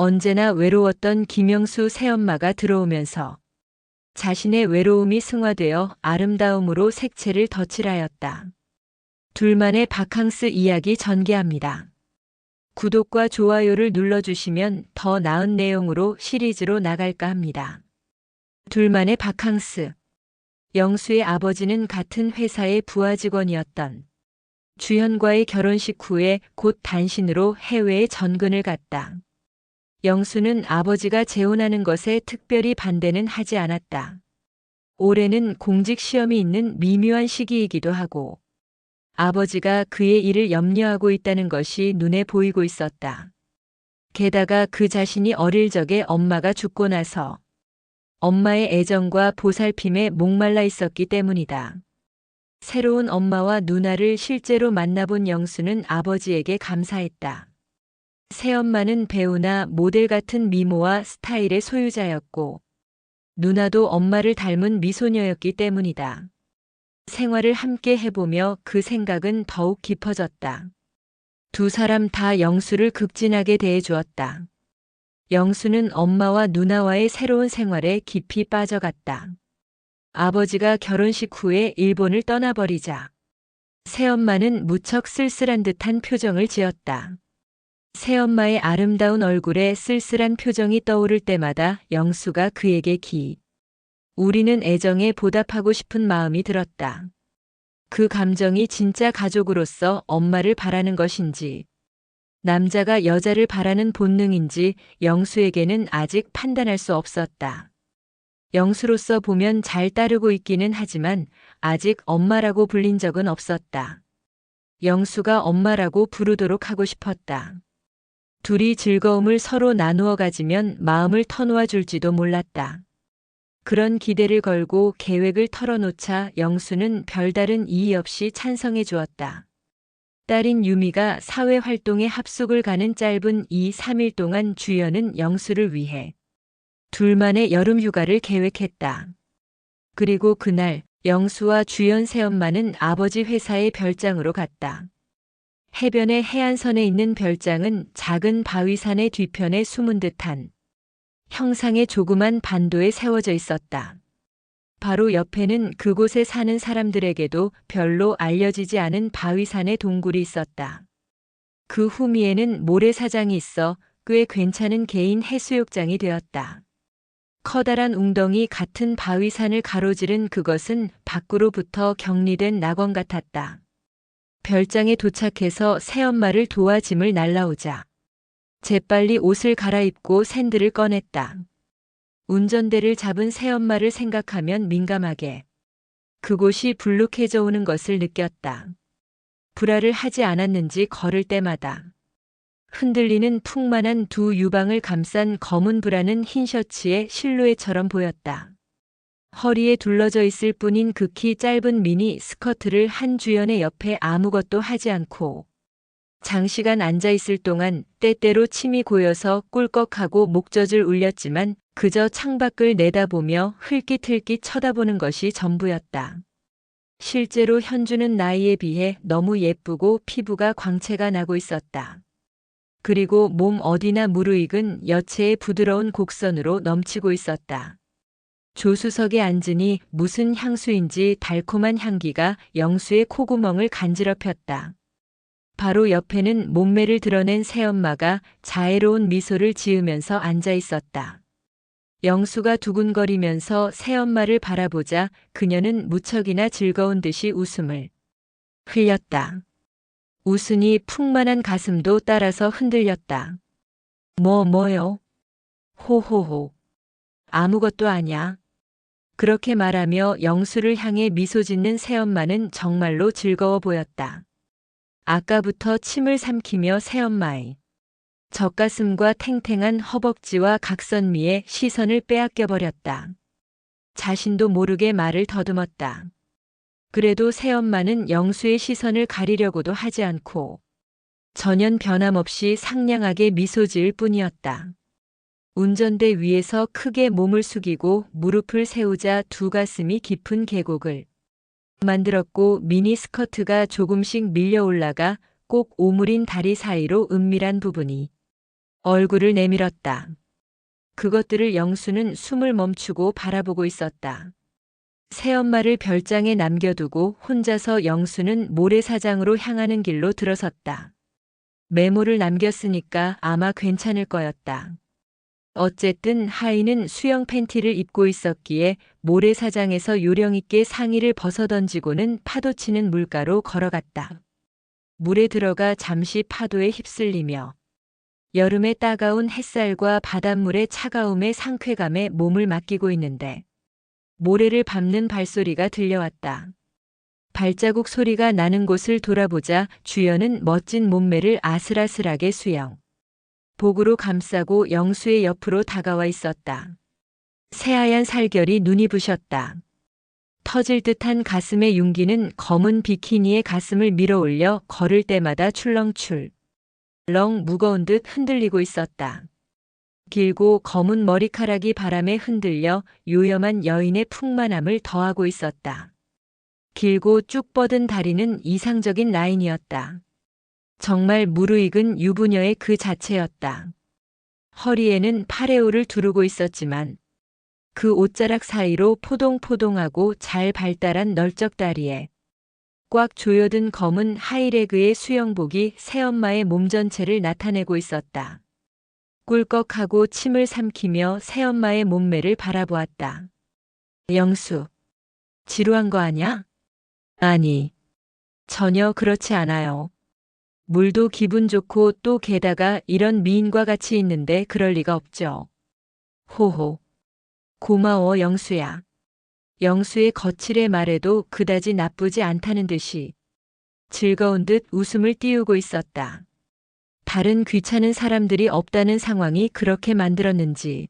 언제나 외로웠던 김영수 새엄마가 들어오면서 자신의 외로움이 승화되어 아름다움으로 색채를 덧칠하였다. 둘만의 바캉스 이야기 전개합니다. 구독과 좋아요를 눌러주시면 더 나은 내용으로 시리즈로 나갈까 합니다. 둘만의 바캉스. 영수의 아버지는 같은 회사의 부하 직원이었던 주현과의 결혼식 후에 곧 단신으로 해외에 전근을 갔다. 영수는 아버지가 재혼하는 것에 특별히 반대는 하지 않았다. 올해는 공직 시험이 있는 미묘한 시기이기도 하고 아버지가 그의 일을 염려하고 있다는 것이 눈에 보이고 있었다. 게다가 그 자신이 어릴 적에 엄마가 죽고 나서 엄마의 애정과 보살핌에 목말라 있었기 때문이다. 새로운 엄마와 누나를 실제로 만나본 영수는 아버지에게 감사했다. 새엄마는 배우나 모델 같은 미모와 스타일의 소유자였고, 누나도 엄마를 닮은 미소녀였기 때문이다. 생활을 함께 해보며 그 생각은 더욱 깊어졌다. 두 사람 다 영수를 극진하게 대해주었다. 영수는 엄마와 누나와의 새로운 생활에 깊이 빠져갔다. 아버지가 결혼식 후에 일본을 떠나버리자 새엄마는 무척 쓸쓸한 듯한 표정을 지었다. 새엄마의 아름다운 얼굴에 쓸쓸한 표정이 떠오를 때마다 영수가 그에게 기. 우리는 애정에 보답하고 싶은 마음이 들었다. 그 감정이 진짜 가족으로서 엄마를 바라는 것인지, 남자가 여자를 바라는 본능인지 영수에게는 아직 판단할 수 없었다. 영수로서 보면 잘 따르고 있기는 하지만 아직 엄마라고 불린 적은 없었다. 영수가 엄마라고 부르도록 하고 싶었다. 둘이 즐거움을 서로 나누어 가지면 마음을 터놓아 줄지도 몰랐다. 그런 기대를 걸고 계획을 털어놓자 영수는 별다른 이의 없이 찬성해 주었다. 딸인 유미가 사회 활동에 합숙을 가는 짧은 2, 3일 동안 주연은 영수를 위해 둘만의 여름 휴가를 계획했다. 그리고 그날 영수와 주연 새엄마는 아버지 회사의 별장으로 갔다. 해변의 해안선에 있는 별장은 작은 바위산의 뒤편에 숨은 듯한 형상의 조그만 반도에 세워져 있었다. 바로 옆에는 그곳에 사는 사람들에게도 별로 알려지지 않은 바위산의 동굴이 있었다. 그 후미에는 모래사장이 있어 꽤 괜찮은 개인 해수욕장이 되었다. 커다란 웅덩이 같은 바위산을 가로지른 그것은 밖으로부터 격리된 낙원 같았다. 별장에 도착해서 새엄마를 도와 짐을 날라오자 재빨리 옷을 갈아입고 샌들을 꺼냈다. 운전대를 잡은 새엄마를 생각하면 민감하게 그곳이 불룩해져 오는 것을 느꼈다. 불알을 하지 않았는지 걸을 때마다 흔들리는 풍만한 두 유방을 감싼 검은 브라는 흰 셔츠의 실루엣처럼 보였다. 허리에 둘러져 있을 뿐인 극히 짧은 미니 스커트를 한 주연의 옆에 아무것도 하지 않고 장시간 앉아 있을 동안 때때로 침이 고여서 꿀꺽하고 목젖을 울렸지만 그저 창밖을 내다보며 흘깃흘깃 쳐다보는 것이 전부였다. 실제로 현주는 나이에 비해 너무 예쁘고 피부가 광채가 나고 있었다. 그리고 몸 어디나 무르익은 여체의 부드러운 곡선으로 넘치고 있었다. 조수석에 앉으니 무슨 향수인지 달콤한 향기가 영수의 콧구멍을 간지럽혔다. 바로 옆에는 몸매를 드러낸 새엄마가 자애로운 미소를 지으면서 앉아 있었다. 영수가 두근거리면서 새엄마를 바라보자 그녀는 무척이나 즐거운 듯이 웃음을 흘렸다. 웃으니 풍만한 가슴도 따라서 흔들렸다. 뭐, 뭐요? 호호호. 아무것도 아냐. 그렇게 말하며 영수를 향해 미소 짓는 새엄마는 정말로 즐거워 보였다. 아까부터 침을 삼키며 새엄마의 젖가슴과 탱탱한 허벅지와 각선미에 시선을 빼앗겨 버렸다. 자신도 모르게 말을 더듬었다. 그래도 새엄마는 영수의 시선을 가리려고도 하지 않고 전혀 변함없이 상냥하게 미소 지을 뿐이었다. 운전대 위에서 크게 몸을 숙이고 무릎을 세우자 두 가슴이 깊은 계곡을 만들었고 미니 스커트가 조금씩 밀려 올라가 꼭 오므린 다리 사이로 은밀한 부분이 얼굴을 내밀었다. 그것들을 영수는 숨을 멈추고 바라보고 있었다. 새엄마를 별장에 남겨두고 혼자서 영수는 모래사장으로 향하는 길로 들어섰다. 메모를 남겼으니까 아마 괜찮을 거였다. 어쨌든 하이는 수영 팬티를 입고 있었기에 모래사장에서 요령 있게 상의를 벗어던지고는 파도치는 물가로 걸어갔다. 물에 들어가 잠시 파도에 휩쓸리며 여름의 따가운 햇살과 바닷물의 차가움에 상쾌감에 몸을 맡기고 있는데 모래를 밟는 발소리가 들려왔다. 발자국 소리가 나는 곳을 돌아보자 주연은 멋진 몸매를 아슬아슬하게 수영. 복으로 감싸고 영수의 옆으로 다가와 있었다. 새하얀 살결이 눈이 부셨다. 터질 듯한 가슴의 윤기는 검은 비키니의 가슴을 밀어 올려 걸을 때마다 출렁출. 렁 무거운 듯 흔들리고 있었다. 길고 검은 머리카락이 바람에 흔들려 요염한 여인의 풍만함을 더하고 있었다. 길고 쭉 뻗은 다리는 이상적인 라인이었다. 정말 무르익은 유부녀의 그 자체였다. 허리에는 파레오를 두르고 있었지만 그 옷자락 사이로 포동포동하고 잘 발달한 널쩍 다리에 꽉 조여든 검은 하이레그의 수영복이 새엄마의 몸 전체를 나타내고 있었다. 꿀꺽하고 침을 삼키며 새엄마의 몸매를 바라보았다. 영수, 지루한 거 아냐? 아니, 전혀 그렇지 않아요. 물도 기분 좋고 또 게다가 이런 미인과 같이 있는데 그럴 리가 없죠. 호호. 고마워 영수야. 영수의 거칠의 말에도 그다지 나쁘지 않다는 듯이 즐거운 듯 웃음을 띄우고 있었다. 다른 귀찮은 사람들이 없다는 상황이 그렇게 만들었는지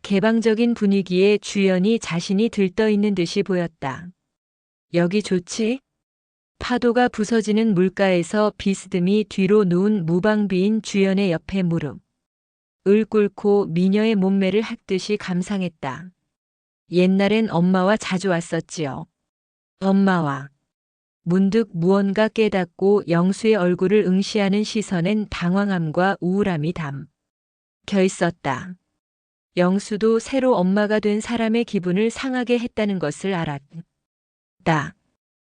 개방적인 분위기에 주연이 자신이 들떠 있는 듯이 보였다. 여기 좋지? 파도가 부서지는 물가에서 비스듬히 뒤로 누운 무방비인 주연의 옆에 무릎. 을 꿇고 미녀의 몸매를 핥듯이 감상했다. 옛날엔 엄마와 자주 왔었지요. 엄마와. 문득 무언가 깨닫고 영수의 얼굴을 응시하는 시선엔 당황함과 우울함이 담 겨 있었다. 영수도 새로 엄마가 된 사람의 기분을 상하게 했다는 것을 알았다.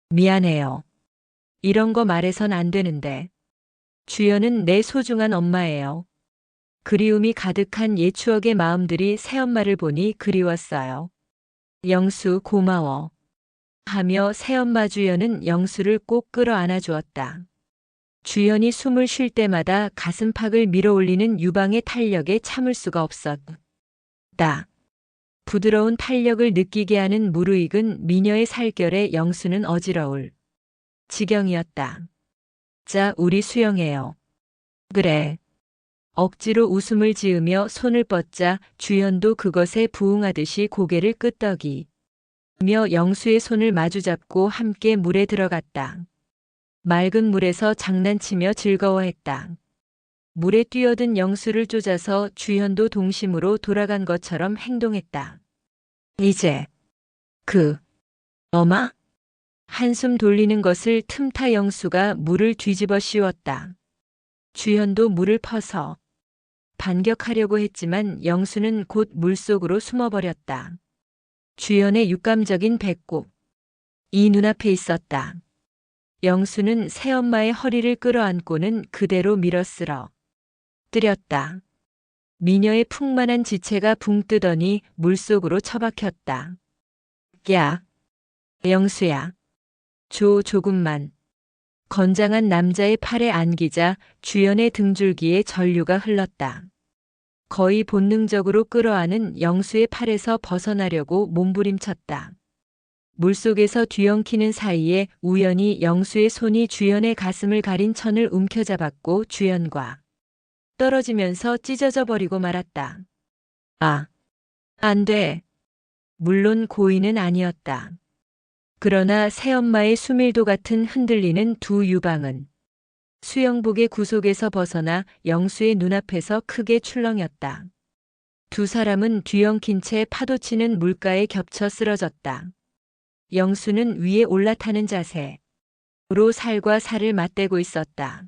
미안해요. 이런 거 말해선 안 되는데. 주연은 내 소중한 엄마예요. 그리움이 가득한 옛 추억의 마음들이 새엄마를 보니 그리웠어요. 영수 고마워. 하며 새엄마 주연은 영수를 꼭 끌어안아 주었다. 주연이 숨을 쉴 때마다 가슴팍을 밀어 올리는 유방의 탄력에 참을 수가 없었다. 부드러운 탄력을 느끼게 하는 무르익은 미녀의 살결에 영수는 어지러울 지경이었다. 자, 우리 수영해요. 그래. 억지로 웃음을 지으며 손을 뻗자 주연도 그것에 부응하듯이 고개를 끄덕이. 며 영수의 손을 마주잡고 함께 물에 들어갔다. 맑은 물에서 장난치며 즐거워했다. 물에 뛰어든 영수를 쫓아서 주현도 동심으로 돌아간 것처럼 행동했다. 이제 그 어마 한숨 돌리는 것을 틈타 영수가 물을 뒤집어 씌웠다. 주현도 물을 퍼서 반격하려고 했지만 영수는 곧 물속으로 숨어버렸다. 주연의 육감적인 배꼽. 이 눈앞에 있었다. 영수는 새엄마의 허리를 끌어안고는 그대로 밀어쓸어 뜨렸다. 미녀의 풍만한 지체가 붕 뜨더니 물속으로 처박혔다. 야, 영수야. 조 조금만. 건장한 남자의 팔에 안기자 주연의 등줄기에 전류가 흘렀다. 거의 본능적으로 끌어안은 영수의 팔에서 벗어나려고 몸부림쳤다. 물속에서 뒤엉키는 사이에 우연히 영수의 손이 주연의 가슴을 가린 천을 움켜잡았고 주연과 떨어지면서 찢어져 버리고 말았다. 아, 안 돼. 물론 고의는 아니었다. 그러나 새엄마의 수밀도 같은 흔들리는 두 유방은 수영복의 구속에서 벗어나 영수의 눈앞에서 크게 출렁였다. 두 사람은 뒤엉킨 채 파도치는 물가에 겹쳐 쓰러졌다. 영수는 위에 올라타는 자세로 살과 살을 맞대고 있었다.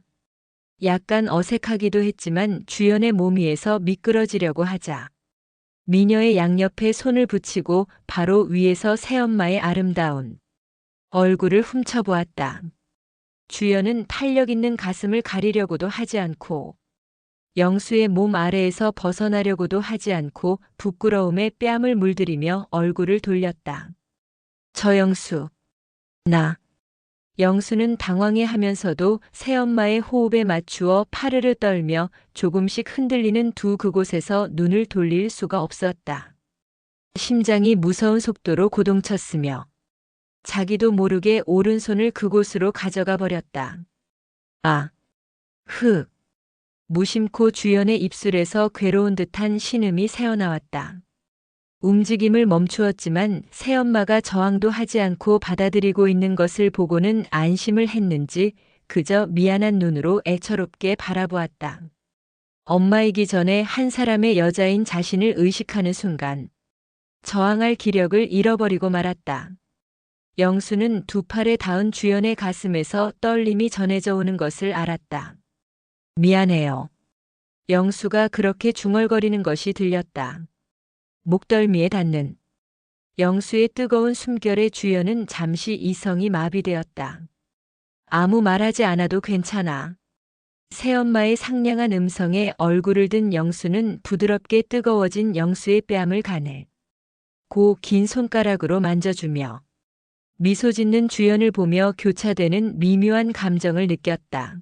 약간 어색하기도 했지만 주연의 몸 위에서 미끄러지려고 하자. 미녀의 양옆에 손을 붙이고 바로 위에서 새엄마의 아름다운 얼굴을 훔쳐보았다. 주연은 탄력 있는 가슴을 가리려고도 하지 않고 영수의 몸 아래에서 벗어나려고도 하지 않고 부끄러움에 뺨을 물들이며 얼굴을 돌렸다. 저 영수. 나. 영수는 당황해 하면서도 새엄마의 호흡에 맞추어 파르르 떨며 조금씩 흔들리는 두 그곳에서 눈을 돌릴 수가 없었다. 심장이 무서운 속도로 고동쳤으며 자기도 모르게 오른손을 그곳으로 가져가 버렸다. 아. 흑. 무심코 주연의 입술에서 괴로운 듯한 신음이 새어나왔다. 움직임을 멈추었지만 새엄마가 저항도 하지 않고 받아들이고 있는 것을 보고는 안심을 했는지 그저 미안한 눈으로 애처롭게 바라보았다. 엄마이기 전에 한 사람의 여자인 자신을 의식하는 순간 저항할 기력을 잃어버리고 말았다. 영수는 두 팔에 닿은 주연의 가슴에서 떨림이 전해져 오는 것을 알았다. 미안해요. 영수가 그렇게 중얼거리는 것이 들렸다. 목덜미에 닿는 영수의 뜨거운 숨결에 주연은 잠시 이성이 마비되었다. 아무 말하지 않아도 괜찮아. 새엄마의 상냥한 음성에 얼굴을 든 영수는 부드럽게 뜨거워진 영수의 뺨을 가네. 고 긴 손가락으로 만져주며 미소 짓는 주연을 보며 교차되는 미묘한 감정을 느꼈다.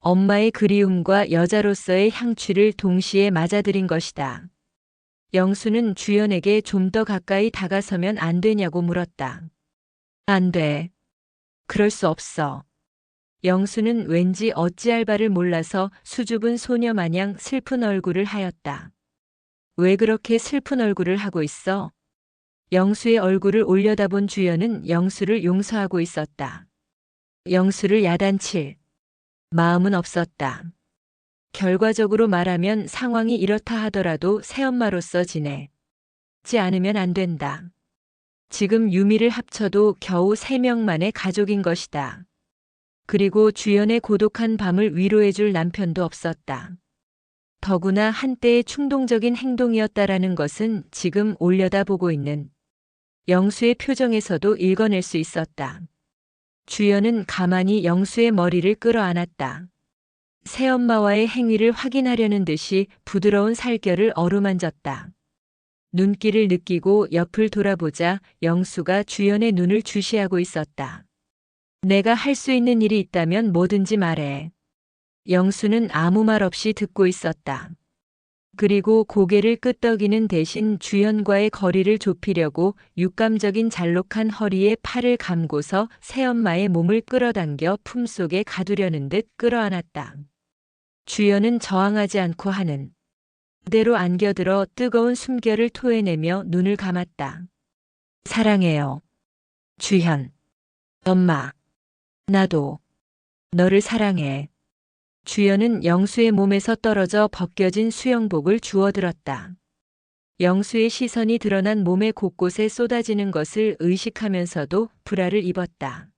엄마의 그리움과 여자로서의 향취를 동시에 맞아들인 것이다. 영수는 주연에게 좀 더 가까이 다가서면 안 되냐고 물었다. 안 돼. 그럴 수 없어. 영수는 왠지 어찌할 바를 몰라서 수줍은 소녀 마냥 슬픈 얼굴을 하였다. 왜 그렇게 슬픈 얼굴을 하고 있어? 영수의 얼굴을 올려다본 주연은 영수를 용서하고 있었다. 영수를 야단칠 마음은 없었다. 결과적으로 말하면 상황이 이렇다 하더라도 새엄마로서 지내지 않으면 안 된다. 지금 유미를 합쳐도 겨우 세 명만의 가족인 것이다. 그리고 주연의 고독한 밤을 위로해줄 남편도 없었다. 더구나 한때의 충동적인 행동이었다라는 것은 지금 올려다보고 있는 영수의 표정에서도 읽어낼 수 있었다. 주연은 가만히 영수의 머리를 끌어안았다. 새엄마와의 행위를 확인하려는 듯이 부드러운 살결을 어루만졌다. 눈길을 느끼고 옆을 돌아보자 영수가 주연의 눈을 주시하고 있었다. 내가 할 수 있는 일이 있다면 뭐든지 말해. 영수는 아무 말 없이 듣고 있었다. 그리고 고개를 끄덕이는 대신 주연과의 거리를 좁히려고 육감적인 잘록한 허리에 팔을 감고서 새엄마의 몸을 끌어당겨 품속에 가두려는 듯 끌어안았다. 주연은 저항하지 않고 하는 그대로 안겨들어 뜨거운 숨결을 토해내며 눈을 감았다. 사랑해요. 주현. 엄마. 나도. 너를 사랑해. 주연은 영수의 몸에서 떨어져 벗겨진 수영복을 주워들었다. 영수의 시선이 드러난 몸의 곳곳에 쏟아지는 것을 의식하면서도 불화를 입었다.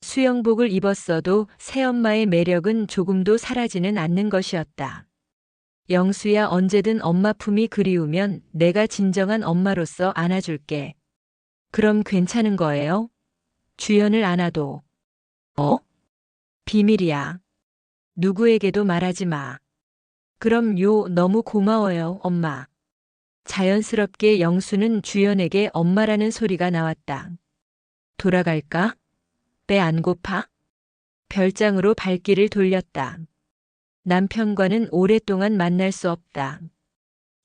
수영복을 입었어도 새엄마의 매력은 조금도 사라지는 않는 것이었다. 영수야 언제든 엄마 품이 그리우면 내가 진정한 엄마로서 안아줄게. 그럼 괜찮은 거예요? 주연을 안아도. 어? 비밀이야. 누구에게도 말하지 마. 그럼 요 너무 고마워요, 엄마. 자연스럽게 영수는 주연에게 엄마라는 소리가 나왔다. 돌아갈까? 배 안 고파? 별장으로 발길을 돌렸다. 남편과는 오랫동안 만날 수 없다.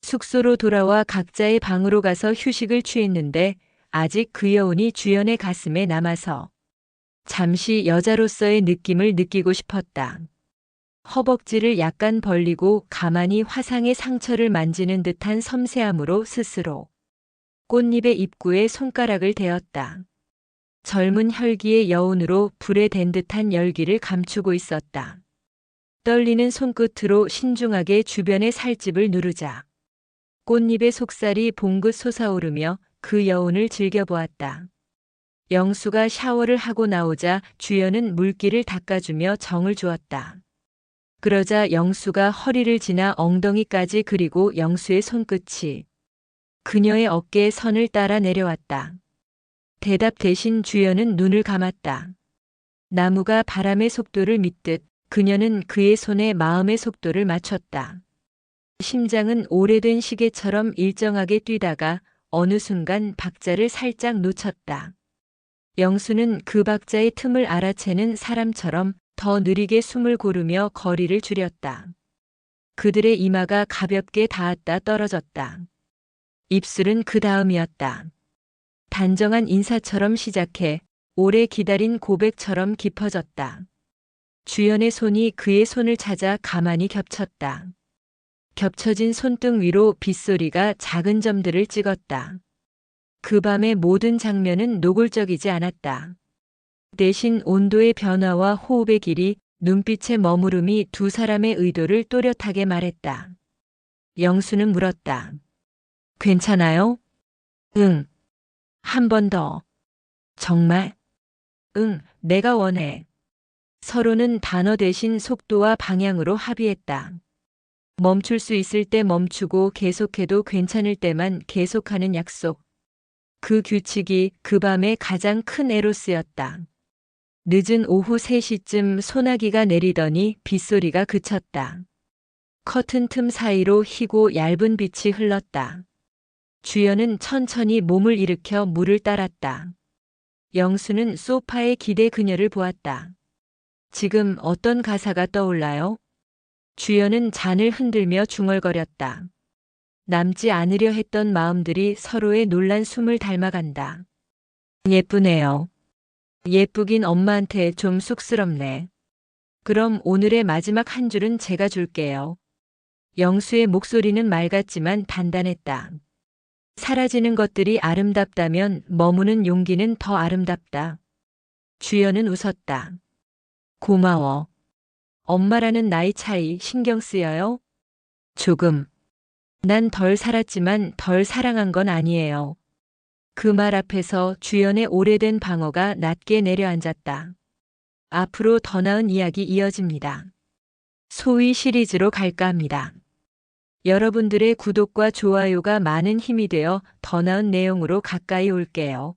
숙소로 돌아와 각자의 방으로 가서 휴식을 취했는데 아직 그 여운이 주연의 가슴에 남아서 잠시 여자로서의 느낌을 느끼고 싶었다. 허벅지를 약간 벌리고 가만히 화상의 상처를 만지는 듯한 섬세함으로 스스로 꽃잎의 입구에 손가락을 대었다. 젊은 혈기의 여운으로 불에 댄 듯한 열기를 감추고 있었다. 떨리는 손끝으로 신중하게 주변의 살집을 누르자 꽃잎의 속살이 봉긋 솟아오르며 그 여운을 즐겨보았다. 영수가 샤워를 하고 나오자 주연은 물기를 닦아주며 정을 주었다. 그러자 영수가 허리를 지나 엉덩이까지 그리고 영수의 손끝이 그녀의 어깨에 선을 따라 내려왔다. 대답 대신 주연은 눈을 감았다. 나무가 바람의 속도를 믿듯 그녀는 그의 손에 마음의 속도를 맞췄다. 심장은 오래된 시계처럼 일정하게 뛰다가 어느 순간 박자를 살짝 놓쳤다. 영수는 그 박자의 틈을 알아채는 사람처럼 더 느리게 숨을 고르며 거리를 줄였다. 그들의 이마가 가볍게 닿았다 떨어졌다. 입술은 그 다음이었다. 단정한 인사처럼 시작해 오래 기다린 고백처럼 깊어졌다. 주연의 손이 그의 손을 찾아 가만히 겹쳤다. 겹쳐진 손등 위로 빗소리가 작은 점들을 찍었다. 그 밤의 모든 장면은 노골적이지 않았다. 대신 온도의 변화와 호흡의 길이 눈빛의 머무름이 두 사람의 의도를 또렷하게 말했다. 영수는 물었다. 괜찮아요? 응. 한 번 더. 정말? 응, 내가 원해. 서로는 단어 대신 속도와 방향으로 합의했다. 멈출 수 있을 때 멈추고 계속해도 괜찮을 때만 계속하는 약속. 그 규칙이 그 밤의 가장 큰 에로스였다. 늦은 오후 3시쯤 소나기가 내리더니 빗소리가 그쳤다. 커튼 틈 사이로 희고 얇은 빛이 흘렀다. 주연은 천천히 몸을 일으켜 물을 따랐다. 영수는 소파에 기대 그녀를 보았다. 지금 어떤 가사가 떠올라요? 주연은 잔을 흔들며 중얼거렸다. 남지 않으려 했던 마음들이 서로의 놀란 숨을 닮아간다. 예쁘네요. 예쁘긴 엄마한테 좀 쑥스럽네. 그럼 오늘의 마지막 한 줄은 제가 줄게요. 영수의 목소리는 맑았지만 단단했다. 사라지는 것들이 아름답다면 머무는 용기는 더 아름답다. 주연은 웃었다. 고마워. 엄마라는 나이 차이 신경 쓰여요? 조금. 난 덜 살았지만 덜 사랑한 건 아니에요. 그 말 앞에서 주연의 오래된 방어가 낮게 내려앉았다. 앞으로 더 나은 이야기 이어집니다. 소위 시리즈로 갈까 합니다. 여러분들의 구독과 좋아요가 많은 힘이 되어 더 나은 내용으로 가까이 올게요.